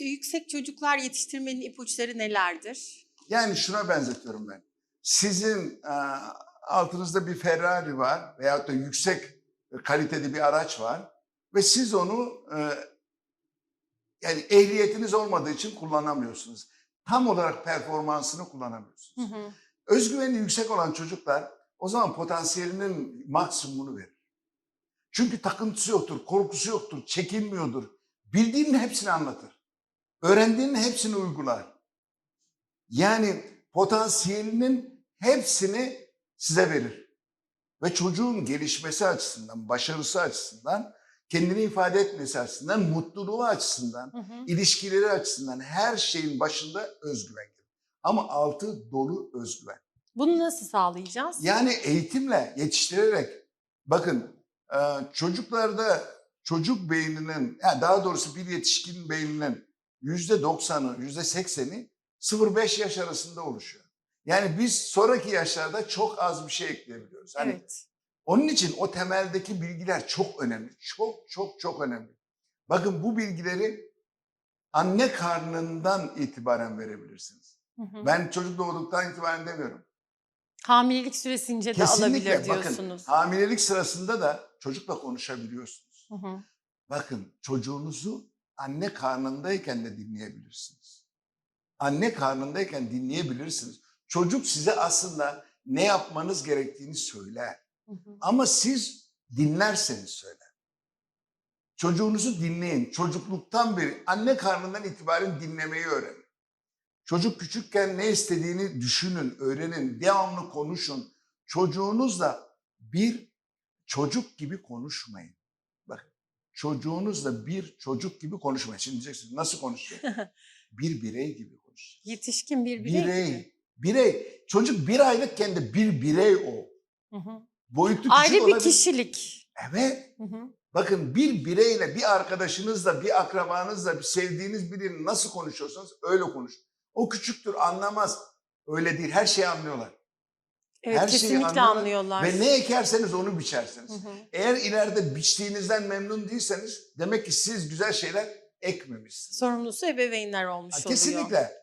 yük- yüksek çocuklar yetiştirmenin ipuçları nelerdir? Yani şuna benzetiyorum ben. Sizin e, altınızda bir Ferrari var veyahut da yüksek kalitede bir araç var ve siz onu e, yani ehliyetiniz olmadığı için kullanamıyorsunuz. Tam olarak performansını kullanamıyorsunuz. Özgüveni yüksek olan çocuklar o zaman potansiyelinin maksimumunu verir. Çünkü takıntısı yoktur, korkusu yoktur, çekinmiyordur. Bildiğinin hepsini anlatır. Öğrendiğinin hepsini uygular. Yani potansiyelinin hepsini size verir. Ve çocuğun gelişmesi açısından, başarısı açısından, kendini ifade etmesi açısından, mutluluğu açısından, Hı hı. ilişkileri açısından her şeyin başında özgüven gelir. Ama altı dolu özgüven. Bunu nasıl sağlayacağız? Yani eğitimle, yetiştirerek. Bakın çocuklarda çocuk beyninin, yani daha doğrusu bir yetişkin beyninin yüzde doksanı, yüzde sekseni 0-5 yaş arasında oluşuyor. Yani biz sonraki yaşlarda çok az bir şey ekleyebiliyoruz. Hani Evet. onun için o temeldeki bilgiler çok önemli. Çok çok çok önemli. Bakın bu bilgileri anne karnından itibaren verebilirsiniz. Hı hı. Ben çocuk doğduktan itibaren demiyorum. Hamilelik süresince de Kesinlikle alabilir bakın diyorsunuz. hamilelik sırasında da çocukla konuşabiliyorsunuz. Hı hı. Bakın çocuğunuzu anne karnındayken de dinleyebilirsiniz. Anne karnındayken dinleyebilirsiniz. Çocuk size aslında ne yapmanız gerektiğini söyler. Hı hı. Ama siz dinlerseniz söyler. Çocuğunuzu dinleyin. Çocukluktan beri anne karnından itibaren dinlemeyi öğrenin. Çocuk küçükken ne istediğini düşünün, öğrenin, devamlı konuşun. Çocuğunuzla bir çocuk gibi konuşmayın. Çocuğunuzla bir çocuk gibi konuşmayın. Şimdi diyeceksiniz nasıl konuşuyor? bir birey gibi konuşuyor. Yetişkin bir birey. Birey. gibi. Birey. Çocuk bir aylıkken de bir birey o. Hı hı. Boyutu küçük Ayrı bir olabilir. kişilik. Evet. Hı hı. Bakın bir bireyle, bir arkadaşınızla, bir akrabanızla, bir sevdiğiniz biriyle nasıl konuşuyorsanız öyle konuş. O küçüktür, anlamaz. Öyle değil, her şeyi anlıyorlar. Evet Her şeyi kesinlikle anlıyorlar anlıyorlar. Ve ne ekerseniz onu biçersiniz. Hı hı. Eğer ileride biçtiğinizden memnun değilseniz demek ki siz güzel şeyler ekmemişsiniz. Sorumlusu ebeveynler olmuş Ha, oluyor. kesinlikle.